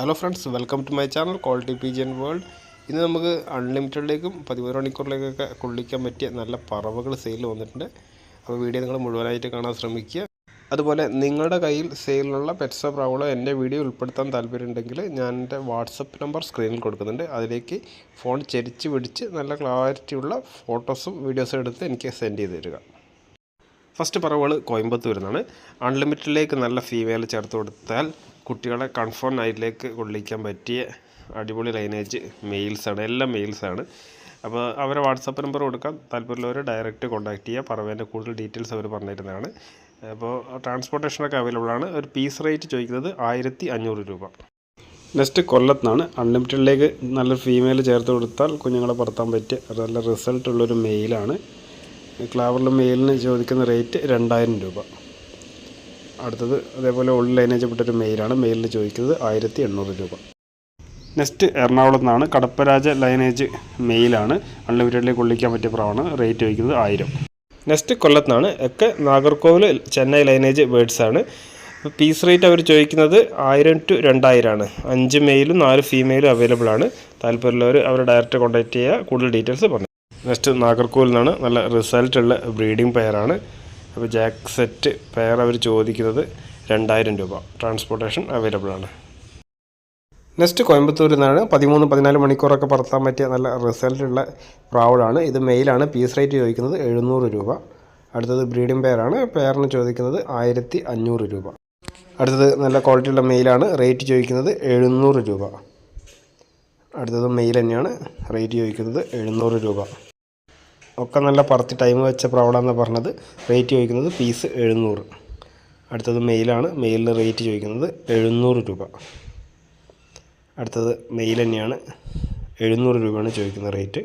Hello friends welcome to my channel quality P G N world ഇന്ന് നമുക്ക് അൺലിമിറ്റഡിലേക്കും പതിമൂന്ന് മണിക്കൂറിലേക്കൊക്കെ കൊള്ളിക്കാൻ പറ്റിയ നല്ല പറവകൾ സെയിൽ വന്നിട്ടുണ്ട്. അപ്പോൾ വീഡിയോ നിങ്ങൾ മുഴുവനായിട്ട് കാണാൻ ശ്രമിക്കുക. അതുപോലെ നിങ്ങളുടെ കയ്യിൽ സെയിലുള്ള പെറ്റ്സോ പ്രാവളോ എന്റെ വീഡിയോ ഉൾപ്പെടുത്താൻ താല്പര്യമുണ്ടെങ്കിൽ ഞാൻ എന്റെ വാട്സപ്പ് നമ്പർ സ്ക്രീനിൽ കൊടുക്കുന്നുണ്ട്. അതിലേക്ക് ഫോൺ ചെരിച്ച് പിടിച്ച് നല്ല ക്ലാരിറ്റിയുള്ള ഫോട്ടോസും വീഡിയോസും എടുത്ത് എനിക്ക് സെൻഡ് ചെയ്ത് തരിക. ഫസ്റ്റ് പറവുകൾ കോയമ്പത്തൂർ നിന്നാണ് അൺലിമിറ്റഡിലേക്ക് നല്ല ഫീമെയിൽ ചേർത്ത് കൊടുത്താൽ കുട്ടികളെ കൺഫേം നൈറ്റിലേക്ക് കൊള്ളിക്കാൻ പറ്റിയ അടിപൊളി ലൈനേജ് മെയിൽസാണ് എല്ലാം മെയിൽസാണ് അപ്പോൾ അവരെ വാട്സപ്പ് നമ്പർ കൊടുക്കാം. താല്പര്യമുള്ളവർ ഡയറക്റ്റ് കോൺടാക്ട് ചെയ്യുക പറവേന്റെ കൂടുതൽ ഡീറ്റെയിൽസ് അവർ പറഞ്ഞിരുന്നതാണ് അപ്പോൾ ട്രാൻസ്പോർട്ടേഷനൊക്കെ അവൈലബിൾ ആണ്. ഒരു പീസ് റേറ്റ് ചോദിക്കുന്നത് ആയിരത്തി അഞ്ഞൂറ് രൂപ. നെക്സ്റ്റ് കൊല്ലത്താണ്. അൺലിമിറ്റഡിലേക്ക് നല്ലൊരു ഫീമെയിൽ ചേർത്ത് കൊടുത്താൽ കുഞ്ഞുങ്ങളെ പറത്താൻ പറ്റിയ നല്ല റിസൾട്ടുള്ളൊരു മെയിലാണ് ക്ലാവറിൽ മെയിലിന് ചോദിക്കുന്ന റേറ്റ് രണ്ടായിരം രൂപ. അടുത്തത് അതേപോലെ ഉള്ളിൽ ലൈനേജപ്പെട്ടൊരു മെയിലാണ് മെയിലിന് ചോദിക്കുന്നത് ആയിരത്തി എണ്ണൂറ് രൂപ. നെക്സ്റ്റ് എറണാകുളത്ത് നിന്നാണ് കടപ്പരാജ ലൈനേജ് മെയിലാണ്. അൺലിമിറ്റഡിലേക്ക് കൊള്ളിക്കാൻ പറ്റിയ പ്രാവാണ് റേറ്റ് ചോദിക്കുന്നത് ആയിരം. നെക്സ്റ്റ് കൊല്ലത്താണ് ഒക്കെ നാഗർകോവിൽ ചെന്നൈ ലൈനേജ് ബേഡ്സാണ് ഇപ്പോൾ പീസ് റേറ്റ് അവർ ചോദിക്കുന്നത് ആയിരം ടു രണ്ടായിരമാണ് അഞ്ച് മെയിലും നാല് ഫീമെയിലും അവൈലബിൾ ആണ്. താല്പര്യമുള്ളവർ അവരെ ഡയറക്റ്റ് കോൺടാക്ട് ചെയ്യുക. കൂടുതൽ ഡീറ്റെയിൽസ് പറഞ്ഞു നെക്സ്റ്റ് നാഗർകോവിൽ നിന്നാണ് നല്ല റിസൾട്ടുള്ള ബ്രീഡിംഗ് പെയറാണ്. അപ്പോൾ ജാക്ക് സെറ്റ് പെയർ അവർ ചോദിക്കുന്നത് രണ്ടായിരം രൂപ. ട്രാൻസ്പോർട്ടേഷൻ അവൈലബിൾ ആണ്. നെക്സ്റ്റ് കോയമ്പത്തൂരിൽ നിന്നാണ് പതിമൂന്ന് പതിനാല് മണിക്കൂറൊക്കെ പറത്താൻ പറ്റിയ നല്ല റിസൾട്ടുള്ള പ്രാവളാണ്. ഇത് മെയിലാണ്. പീസ് റേറ്റ് ചോദിക്കുന്നത് എഴുന്നൂറ് രൂപ. അടുത്തത് ബ്രീഡിംഗ് പെയറാണ്. പെയറിന് ചോദിക്കുന്നത് ആയിരത്തി അഞ്ഞൂറ് രൂപ. അടുത്തത് നല്ല ക്വാളിറ്റിയുള്ള മെയിലാണ്. റേറ്റ് ചോദിക്കുന്നത് എഴുന്നൂറ് രൂപ. അടുത്തത് മെയിൽ തന്നെയാണ്. റേറ്റ് ചോദിക്കുന്നത് എഴുന്നൂറ് രൂപ. ഒക്കെ നല്ല പറത്തി ടൈം വെച്ച പ്രൗഡാന്ന് പറഞ്ഞത്. റേറ്റ് ചോദിക്കുന്നത് പീസ് എഴുന്നൂറ്. അടുത്തത് മെയിലാണ് മെയിലിന് റേറ്റ് ചോദിക്കുന്നത് എഴുന്നൂറ് രൂപ. അടുത്തത് മെയിൽ തന്നെയാണ്. എഴുന്നൂറ് രൂപയാണ് ചോദിക്കുന്ന റേറ്റ്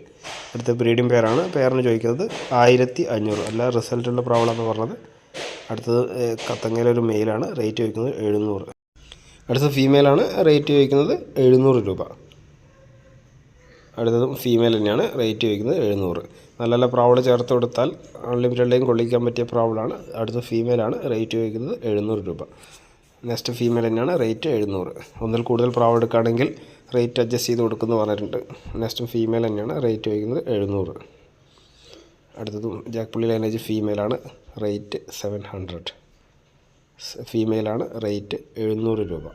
അടുത്ത ബ്രീഡിംഗ് പേരാണ് പെയറിന് ചോദിക്കുന്നത് ആയിരത്തി അഞ്ഞൂറ് അല്ല റിസൾട്ടുള്ള പ്രോബ്ലം പറഞ്ഞത്. അടുത്തത് കത്തങ്ങയിലൊരു മെയിലാണ് റേറ്റ് ചോദിക്കുന്നത് എഴുന്നൂറ്. അടുത്തത് ഫീമെയിലാണ് റേറ്റ് ചോദിക്കുന്നത് എഴുന്നൂറ് രൂപ. അടുത്തതും ഫീമെയിൽ തന്നെയാണ്. റേറ്റ് ചോദിക്കുന്നത് എഴുന്നൂറ്. നല്ല നല്ല പ്രാവൾ ചേർത്ത് കൊടുത്താൽ അൺലിമിറ്റഡിലേയും കൊള്ളിക്കാൻ പറ്റിയ പ്രാവളാണ് അടുത്ത ഫീമെയിലാണ് റേറ്റ് ചോദിക്കുന്നത് എഴുന്നൂറ് രൂപ. നെക്സ്റ്റ് ഫീമെയിൽ തന്നെയാണ് റേറ്റ് എഴുന്നൂറ്. ഒന്നിൽ കൂടുതൽ പ്രാവ് എടുക്കുകയാണെങ്കിൽ റേറ്റ് അഡ്ജസ്റ്റ് ചെയ്ത് കൊടുക്കുമെന്ന് പറഞ്ഞിട്ടുണ്ട്. നെക്സ്റ്റ് ഫീമെയിൽ തന്നെയാണ് റേറ്റ് ചോദിക്കുന്നത് എഴുന്നൂറ്. അടുത്തതും ജാക്പുള്ളി ലൈനേജ് ഫീമെയിലാണ് റേറ്റ് സെവൻ ഹൺഡ്രഡ് ഫീമെയിലാണ് റേറ്റ് എഴുന്നൂറ് രൂപ.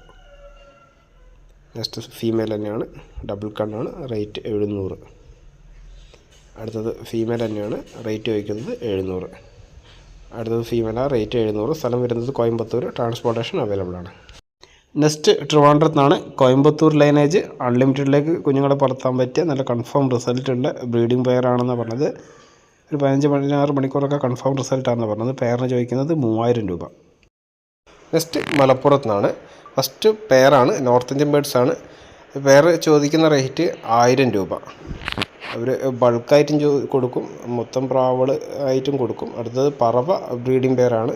നെക്സ്റ്റ് ഫീമെയിൽ തന്നെയാണ്. ഡബിൾ കണ്ണാണ് റേറ്റ് എഴുന്നൂറ്. അടുത്തത് ഫീമെയിൽ തന്നെയാണ്. റേറ്റ് ചോദിക്കുന്നത് എഴുന്നൂറ്. അടുത്തത് ഫീമെയിലാണ് റേറ്റ് എഴുന്നൂറ്. സ്ഥലം വരുന്നത് കോയമ്പത്തൂർ ട്രാൻസ്പോർട്ടേഷൻ അവൈലബിൾ ആണ്. നെക്സ്റ്റ് ട്രിവാൻഡ്രത്താണ് കോയമ്പത്തൂർ ലൈനേജ് അൺലിമിറ്റഡിലേക്ക് കുഞ്ഞുങ്ങളെ പറത്താൻ പറ്റിയ നല്ല കൺഫേം റിസൾട്ടുള്ള ബ്രീഡിംഗ് പെയർ പെയറാണെന്ന് പറഞ്ഞത്. ഒരു പതിനഞ്ച് പതിനാറ് മണിക്കൂറൊക്കെ കൺഫേം റിസൾട്ടാണെന്ന് പറഞ്ഞത്. പെയറിന് ചോദിക്കുന്നത് മൂവായിരം രൂപ. നെക്സ്റ്റ് മലപ്പുറത്ത് നിന്നാണ് ഫസ്റ്റ് പെയറാണ് നോർത്ത് ഇന്ത്യൻ ബേഡ്സ് ആണ്. പെയർ ചോദിക്കുന്ന റേറ്റ് ആയിരം രൂപ. അവർ ബൾക്കായിട്ടും ചോ കൊടുക്കും. മൊത്തം പ്രാവൾ ആയിട്ടും കൊടുക്കും. അടുത്തത് പറവ ബ്രീഡിംഗ് പെയറാണ്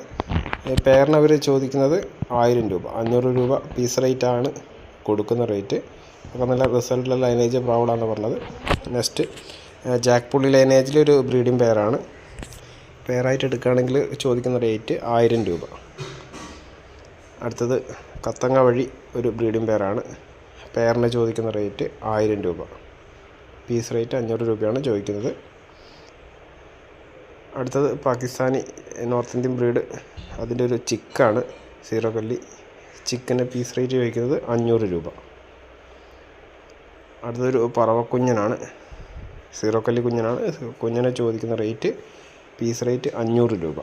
പെയറിന് അവർ ചോദിക്കുന്നത് ആയിരം രൂപ. അഞ്ഞൂറ് രൂപ പീസ് ആണ് കൊടുക്കുന്ന റേറ്റ്. അപ്പോൾ നല്ല റിസൾട്ടുള്ള ലൈനേജ് പ്രാവളാണ് പറഞ്ഞത്. നെക്സ്റ്റ് ജാക്ക് പുള്ളി ലൈനേജിലൊരു ബ്രീഡിംഗ് പെയറാണ് പെയറായിട്ട് എടുക്കുകയാണെങ്കിൽ ചോദിക്കുന്ന റേറ്റ് ആയിരം രൂപ. അടുത്തത് കത്തങ്ങ വഴി ഒരു ബ്രീഡിംഗ് പെയറാണ്. പെയറിന് ചോദിക്കുന്ന റേറ്റ് ആയിരം രൂപ. പീസ് റേറ്റ് അഞ്ഞൂറ് രൂപയാണ് ചോദിക്കുന്നത്. അടുത്തത് പാകിസ്ഥാനി നോർത്ത് ഇന്ത്യൻ ബ്രീഡ്. അതിന്റെ ഒരു ചിക്കാണ് സീറോ കല്ലി. ചിക്കന്റെ പീസ് റേറ്റ് ചോദിക്കുന്നത് അഞ്ഞൂറ് രൂപ. അടുത്തൊരു പറവക്കുഞ്ഞനാണ് സീറോ കല്ലി കുഞ്ഞനാണ്. കുഞ്ഞനെ ചോദിക്കുന്ന റേറ്റ് പീസ് റേറ്റ് അഞ്ഞൂറ് രൂപ.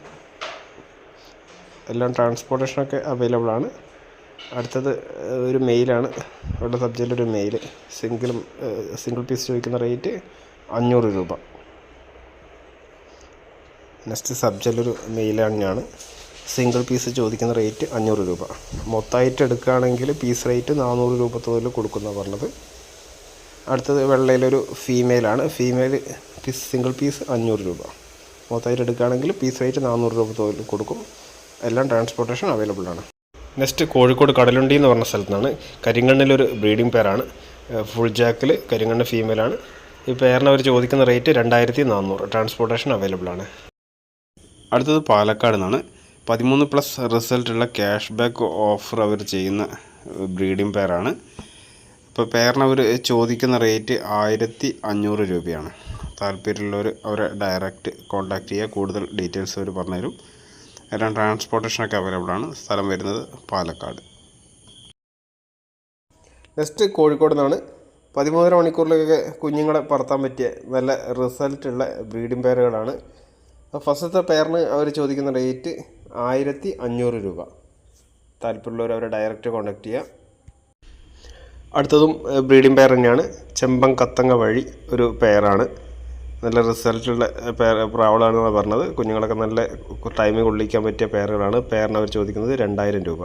എല്ലാം ട്രാൻസ്പോർട്ടേഷനൊക്കെ അവൈലബിൾ ആണ് അടുത്തത് ഒരു മെയിലാണ്. അവരുടെ സബ്ജക്റ്റിൽ ഒരു മെയിൽ. സിംഗിൾ സിംഗിൾ പീസ് ചോദിക്കുന്ന റേറ്റ് അഞ്ഞൂറ് രൂപ. നെക്സ്റ്റ് സബ്ജക്റ്റിലൊരു മെയിൽ തന്നെയാണ്. സിംഗിൾ പീസ് ചോദിക്കുന്ന റേറ്റ് അഞ്ഞൂറ് രൂപ. മൊത്തമായിട്ട് എടുക്കുകയാണെങ്കിൽ പീസ് റേറ്റ് നാനൂറ് രൂപ തോതിൽ കൊടുക്കുന്ന പറഞ്ഞത്. അടുത്തത് വെള്ളയിലൊരു ഫീമെയിലാണ് ഫീമെയിൽ പീസ് സിംഗിൾ പീസ് അഞ്ഞൂറ് രൂപ. മൊത്തമായിട്ട് എടുക്കുകയാണെങ്കിൽ പീസ് റേറ്റ് നാനൂറ് രൂപ തോതിൽ കൊടുക്കും. എല്ലാം ട്രാൻസ്പോർട്ടേഷൻ അവൈലബിൾ ആണ്. നെക്സ്റ്റ് കോഴിക്കോട് കടലുണ്ടി എന്ന് പറഞ്ഞ സ്ഥലത്താണ്. കരിങ്കണ്ണിലൊരു ബ്രീഡിംഗ് പെയറാണ് ഫുൾ ജാക്കിൽ കരിങ്കണ്ണ് ഫീമെയിലാണ് ഈ പെയറിന് അവർ ചോദിക്കുന്ന റേറ്റ് രണ്ടായിരത്തി നാനൂറ് ട്രാൻസ്പോർട്ടേഷൻ അവൈലബിൾ ആണ്. അടുത്തത് പാലക്കാട് നിന്നാണ്. പതിമൂന്ന് പ്ലസ് റിസൾട്ടുള്ള ക്യാഷ് ബാക്ക് ഓഫർ അവർ ചെയ്യുന്ന ബ്രീഡിംഗ് പെയറാണ് ഇപ്പോൾ പേരിന് അവർ ചോദിക്കുന്ന റേറ്റ് ആയിരത്തി അഞ്ഞൂറ് രൂപയാണ്. താല്പര്യമുള്ളവർ അവരെ ഡയറക്റ്റ് കോൺടാക്റ്റ് ചെയ്യുക. കൂടുതൽ ഡീറ്റെയിൽസ് അവർ പറഞ്ഞുതരും. എല്ലാം ട്രാൻസ്പോർട്ടേഷനൊക്കെ അവൈലബിൾ ആണ്. സ്ഥലം വരുന്നത് പാലക്കാട്. നെക്സ്റ്റ് കോഴിക്കോട് നിന്നാണ്. പതിമൂന്നര മണിക്കൂറിലൊക്കെ കുഞ്ഞുങ്ങളെ പറത്താൻ പറ്റിയ നല്ല റിസൾട്ടുള്ള ബ്രീഡിംഗ് പെയറുകളാണ് ഫസ്റ്റത്തെ പെയറിന് അവർ ചോദിക്കുന്ന റേറ്റ് ആയിരത്തി അഞ്ഞൂറ് രൂപ. താല്പര്യമുള്ളവർ അവരെ ഡയറക്റ്റ് കോൺടാക്ട് ചെയ്യുക അടുത്തതും ബ്രീഡിംഗ് പെയർ തന്നെയാണ്. ചെമ്പം കത്തങ്ങ വഴി ഒരു പെയറാണ് നല്ല റിസൾട്ടുള്ള പെയർ പ്രാവളാണെന്നാണ് പറഞ്ഞത്. കുഞ്ഞുങ്ങളൊക്കെ നല്ല ടൈമിൽ കൊള്ളിക്കാൻ പറ്റിയ പേരുകളാണ്. പേരിന് അവർ ചോദിക്കുന്നത് രണ്ടായിരം രൂപ.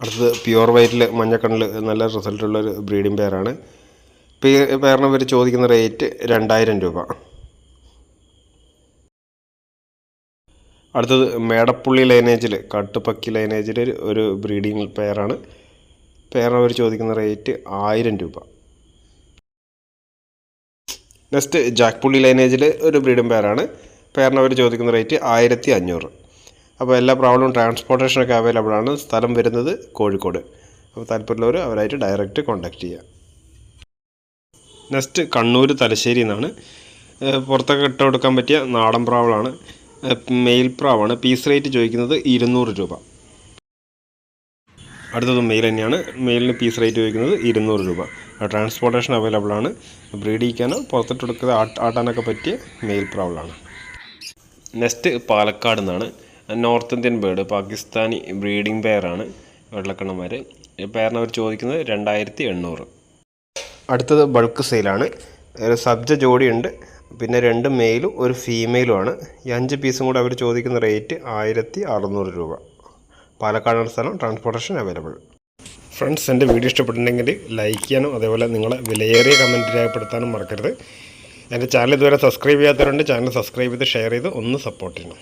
അടുത്തത് പ്യുവർ വൈറ്റിൽ മഞ്ഞക്കണ്ണിൽ നല്ല റിസൾട്ടുള്ള ഒരു ബ്രീഡിംഗ് പേരാണ്. പേരിന് അവർ ചോദിക്കുന്ന റേറ്റ് രണ്ടായിരം രൂപ. അടുത്തത് മേടപ്പുള്ളി ലൈനേജിൽ കട്ടുപക്കി ലൈനേജിൽ ഒരു ബ്രീഡിംഗ് പെയറാണ് പെയറിന് അവർ ചോദിക്കുന്ന റേറ്റ് ആയിരം രൂപ. നെക്സ്റ്റ് ജാക്ക്പുള്ളി ലൈനേജിൽ ഒരു ബ്രീഡും പേരാണ് പേരിന് അവർ ചോദിക്കുന്ന റേറ്റ് ആയിരത്തി അഞ്ഞൂറ് അപ്പോൾ എല്ലാ പ്രാബ്ലവും ട്രാൻസ്പോർട്ടേഷനൊക്കെ അവൈലബിൾ ആണ്. സ്ഥലം വരുന്നത് കോഴിക്കോട്. അപ്പോൾ താല്പര്യമുള്ളവർ അവരായിട്ട് ഡയറക്റ്റ് കോൺടാക്റ്റ് ചെയ്യുക നെക്സ്റ്റ് കണ്ണൂർ തലശ്ശേരി എന്നാണ്. പുറത്തൊക്കെ ഇട്ട് കൊടുക്കാൻ പറ്റിയ നാടൻ പ്രാവളാണ്. മെയിൽ പ്രാവാണ്. പീസ് റേറ്റ് ചോദിക്കുന്നത് ഇരുന്നൂറ് രൂപ. അടുത്തത് മെയിൽ തന്നെയാണ്. മെയിലിന് പീസ് റേറ്റ് ചോദിക്കുന്നത് ഇരുന്നൂറ് രൂപ. ട്രാൻസ്പോർട്ടേഷൻ അവൈലബിൾ ആണ്. ബ്രീഡ് ചെയ്യിക്കാനോ പുറത്തിട്ട് കൊടുക്കുക ആട്ടാനൊക്കെ പറ്റിയ മെയിൽ പ്രാവളാണ് നെക്സ്റ്റ് പാലക്കാട് നിന്നാണ്. North Indian bird Pakistani breeding പെയറാണ് വെള്ളക്കണ്ണന്മാർ പെയറിന് അവർ ചോദിക്കുന്നത് രണ്ടായിരത്തി എണ്ണൂറ് അടുത്തത് ബൾക്ക് സെയിലാണ് ഒരു സബ്ജ ജോഡിയുണ്ട്. പിന്നെ രണ്ട് മെയിലും ഒരു ഫീമെയിലുമാണ് ഈ അഞ്ച് പീസും കൂടെ അവർ ചോദിക്കുന്ന റേറ്റ് ആയിരത്തി അറുന്നൂറ് രൂപ. പാലക്കാടാണ് സ്ഥലം ട്രാൻസ്പോർട്ടേഷൻ അവൈലബിൾ ഫ്രണ്ട്സ് എന്റെ വീഡിയോ ഇഷ്ടപ്പെട്ടിട്ടുണ്ടെങ്കിൽ ലൈക്ക് ചെയ്യാനും അതേപോലെ നിങ്ങളെ വിലയേറിയ കമന്റ് രേഖപ്പെടുത്താനും മറക്കരുത്. എന്റെ ചാനൽ ഇതുവരെ സബ്സ്ക്രൈബ് ചെയ്യാത്തവരുണ്ട് ചാനൽ സബ്സ്ക്രൈബ് ചെയ്ത് ഷെയർ ചെയ്ത് ഒന്ന് സപ്പോർട്ട് ചെയ്യണം.